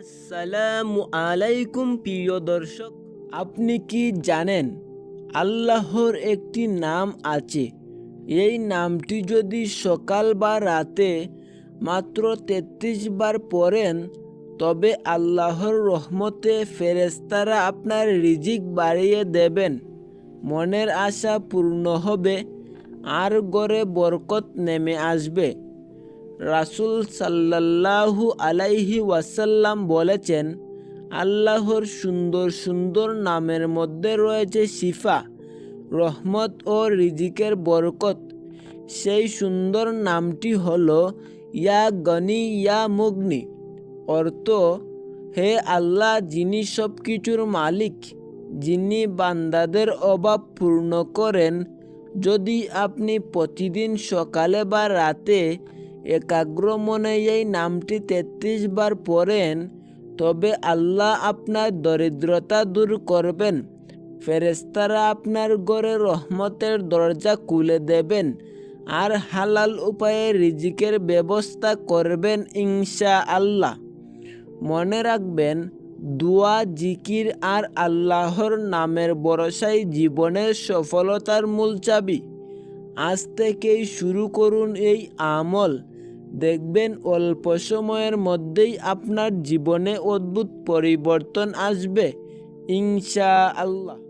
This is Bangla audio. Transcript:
আসসালামু আলাইকুম, প্রিয় দর্শক। আপনি কি জানেন, আল্লাহর একটি নাম আছে। এই নামটি যদি সকাল বা রাতে মাত্র তেত্রিশ বার পড়েন, তবে আল্লাহর রহমতে ফেরেস্তারা আপনার রিজিক বাড়িয়ে দেবেন। মনের আশা পূর্ণ হবে, আর গড়ে বরকত নেমে আসবে। রাসুল সাল্লাল্লাহু আলাইহি ওয়াসাল্লাম বলেছেন, আল্লাহর সুন্দর সুন্দর নামের মধ্যে রয়েছে শিফা, রহমত ও রিজিকের বরকত। সেই সুন্দর নামটি হলো ইয়া গনি, ইয়া মুগনি। অর্থ, হে আল্লাহ, যিনি সব কিছুর মালিক, যিনি বান্দাদের অভাব পূর্ণ করেন, যদি আপনি প্রতিদিন সকালে বা রাতে একাগ্র মনে এই নামটি তেত্রিশ বার পড়েন, তবে আল্লাহ আপনার দরিদ্রতা দূর করবেন। ফেরেস্তারা আপনার ঘরে রহমতের দরজা খুলে দেবেন আর হালাল উপায়ে রিজিকের ব্যবস্থা করবেন ইনশা আল্লাহ মনে রাখবেন, দোয়া, জিকির আর আল্লাহর নামের ভরসাই জীবনের সফলতার মূল চাবি। আজ থেকেই শুরু করুন এই আমল। দেখবেন অল্প সময়ের মধ্যেই আপনার জীবনে অদ্ভুত পরিবর্তন আসবে। ইনশা আল্লাহ